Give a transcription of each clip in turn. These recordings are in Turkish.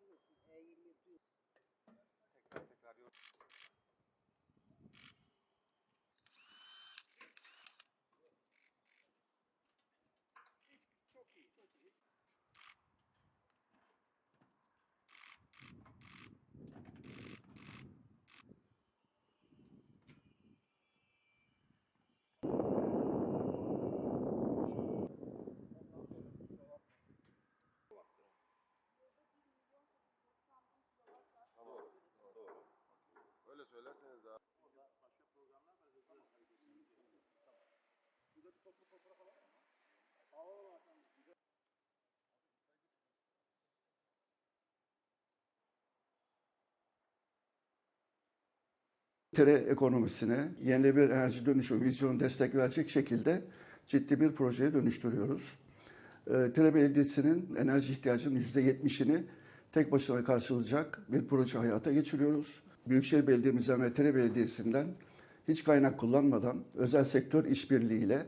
değişik bir ölçüm olsun. E20 Tekrar tekrar yor- tere ekonomisine yenilenebilir enerji dönüşüm vizyonu destek verecek şekilde ciddi bir projeye dönüştürüyoruz. Ee, Tere Belediyesi'nin enerji ihtiyacının %70'ini tek başına karşılayacak bir proje hayata geçiriyoruz. Büyükşehir Belediye'mizden ve Tere Belediyesi'nden hiç kaynak kullanmadan özel sektör işbirliğiyle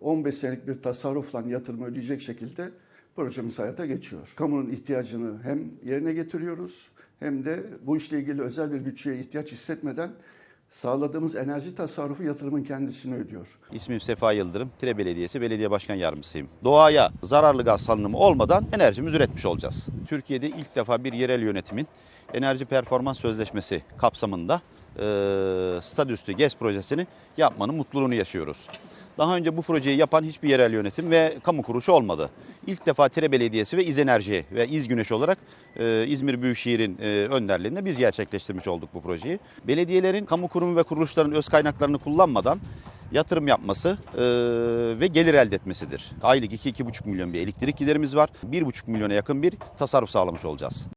15 senelik bir tasarrufla yatırımı ödeyecek şekilde projemiz hayata geçiyor. Kamunun ihtiyacını hem yerine getiriyoruz hem de bu işle ilgili özel bir bütçeye ihtiyaç hissetmeden sağladığımız enerji tasarrufu yatırımın kendisini ödüyor. İsmim Sefa Yıldırım, Tire Belediyesi Belediye Başkan Yardımcısıyım. Doğaya zararlı gaz salınımı olmadan enerjimizi üretmiş olacağız. Türkiye'de ilk defa bir yerel yönetimin enerji performans sözleşmesi kapsamında e, statüstü GES projesini yapmanın mutluluğunu yaşıyoruz. Daha önce bu projeyi yapan hiçbir yerel yönetim ve kamu kuruluşu olmadı. İlk defa Tire Belediyesi ve İz Enerji ve İz Güneş olarak e, İzmir Büyükşehir'in e, önderliğinde biz gerçekleştirmiş olduk bu projeyi. Belediyelerin, kamu kurumu ve kuruluşların öz kaynaklarını kullanmadan yatırım yapması e, ve gelir elde etmesidir. Aylık 2-2,5 milyon bir elektrik giderimiz var. 1,5 milyona yakın bir tasarruf sağlamış olacağız.